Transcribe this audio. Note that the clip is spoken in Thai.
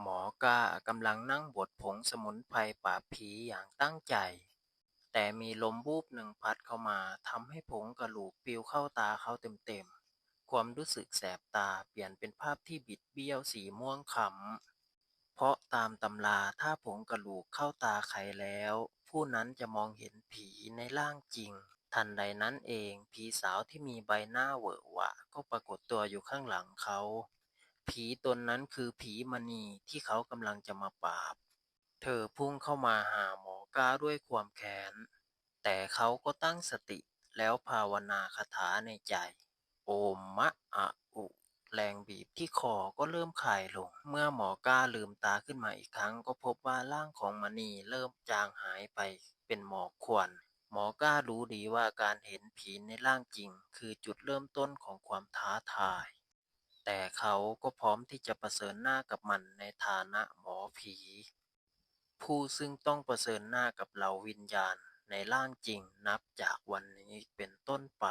หมอกากำลังนั่งบดผงสมุนไพรปราบผีอย่างตั้งใจ แต่มีลมวูบหนึ่งพัดเข้ามาทำให้ผงกระหลูกปลิวเข้าตาเขาเต็มๆ ความรู้สึกแสบตาเปลี่ยนเป็นภาพที่บิดเบี้ยวสีม่วงขำ เพราะตามตำราถ้าผงกระหลูกเข้าตาใครแล้ว ผู้นั้นจะมองเห็นผีในร่างจริง ทันใดนั้นเองผีสาวที่มีใบหน้าเหวอะหวะ ก็ปรากฏตัวอยู่ข้างหลังเขา ผีตนนั้นคือผีมณีที่เขากำลังจะมาปราบ เธอพุ่งเข้ามาหาหมอก้าด้วยความแค้น แต่เขาก็ตั้งสติแล้วภาวนาคาถาในใจ โอมมะอะอุแรงบีบที่คอก็เริ่มคลายลง เมื่อหมอก้าลืมตาขึ้นมาอีกครั้ง ก็พบว่าร่างของมณีเริ่มจางหายไปเป็นหมอกควันหมอก้ารู้ดีว่าการเห็นผีในร่างจริง คือจุดเริ่มต้นของความท้าทาย แต่เขาก็พร้อมที่จะประเสริญหน้ากับมันในฐานะหมอผี ผู้ซึ่งต้องประเสริญหน้ากับเหล่าวิญญาณในร่างจริงนับจากวันนี้เป็นต้นไป